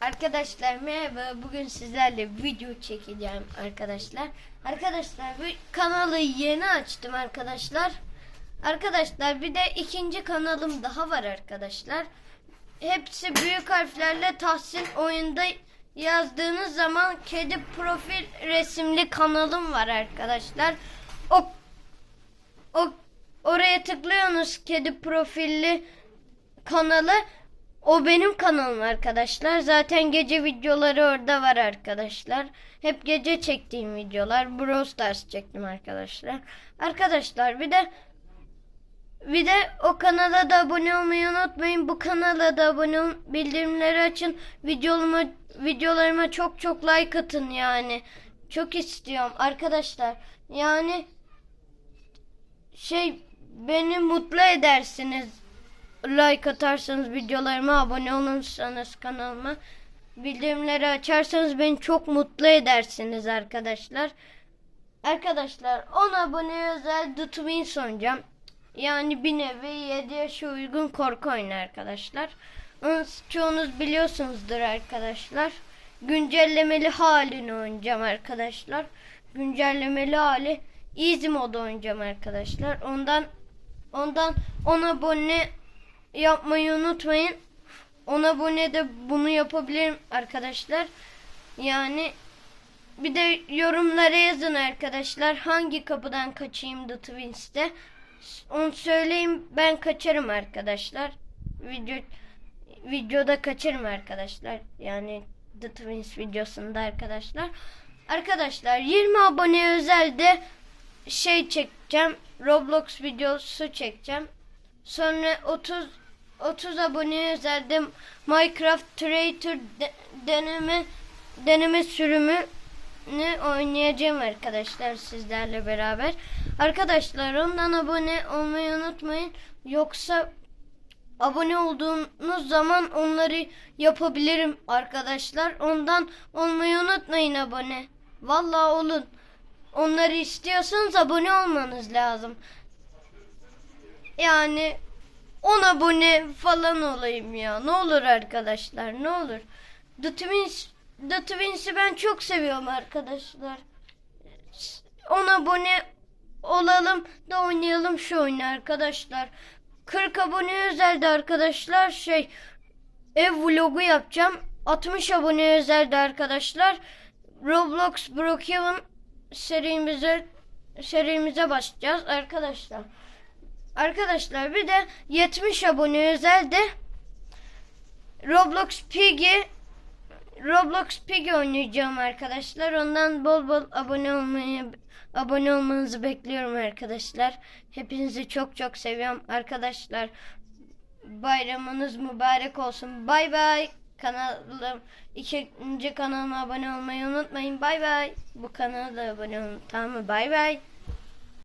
Arkadaşlar merhaba. Bugün sizlerle video çekeceğim arkadaşlar. Arkadaşlar bu kanalı yeni açtım arkadaşlar. Arkadaşlar bir de ikinci kanalım daha var arkadaşlar. Hepsi büyük harflerle Tahsin oyunda yazdığınız zaman kedi profil resimli kanalım var arkadaşlar. O o oraya tıklıyorsunuz kedi profilli kanalı. O benim kanalım arkadaşlar. Zaten gece videoları orada var arkadaşlar. Hep gece çektiğim videolar. Brawl Stars çektim arkadaşlar. Arkadaşlar bir de bir de o kanala da abone olmayı unutmayın. Bu kanala da abone olun. Bildirimleri açın. Videolarıma, videolarıma çok çok like atın yani. Çok istiyorum arkadaşlar. Yani şey beni mutlu edersiniz. Like atarsanız videolarıma abone olursanız kanalıma bildirimleri açarsanız beni çok mutlu edersiniz arkadaşlar. Arkadaşlar 10 abone özel The Twins oynayacağım. Yani bir nevi 7 yaşa uygun korku oyunu arkadaşlar. Onu çoğunuz biliyorsunuzdur arkadaşlar. Güncellemeli halini oynayacağım arkadaşlar. Güncellemeli hali easy mod oynayacağım arkadaşlar. Ondan ondan 10 abone yapmayı unutmayın. 10 abone de bunu yapabilirim arkadaşlar. Yani bir de yorumlara yazın arkadaşlar. Hangi kapıdan kaçayım The Twins'te? Onu söyleyeyim ben kaçarım arkadaşlar. Video videoda kaçarım arkadaşlar. Yani The Twins videosunda arkadaşlar. Arkadaşlar 20 abone özelde şey çekeceğim. Roblox videosu çekeceğim. Sonra 30 30 abone özelde Minecraft Creator de- deneme deneme sürümü ne oynayacağım arkadaşlar sizlerle beraber. Arkadaşlar ondan abone olmayı unutmayın. Yoksa abone olduğunuz zaman onları yapabilirim arkadaşlar. Ondan olmayı unutmayın abone. Vallahi olun. Onları istiyorsanız abone olmanız lazım. Yani 10 abone falan olayım ya. Ne olur arkadaşlar ne olur. The Twins The Twins'i ben çok seviyorum arkadaşlar. 10 abone olalım da oynayalım şu oyunu arkadaşlar. 40 abone özelde arkadaşlar şey ev vlogu yapacağım. 60 abone özelde arkadaşlar. Roblox Brookhaven serimize serimize başlayacağız arkadaşlar. Arkadaşlar bir de 70 abone özelde Roblox Piggy Roblox Piggy oynayacağım arkadaşlar. Ondan bol bol abone olmayı abone olmanızı bekliyorum arkadaşlar. Hepinizi çok çok seviyorum arkadaşlar. Bayramınız mübarek olsun. Bay bay. Kanalım ikinci kanalıma abone olmayı unutmayın. Bay bay. Bu kanala da abone olun. Tamam mı? Bay bay.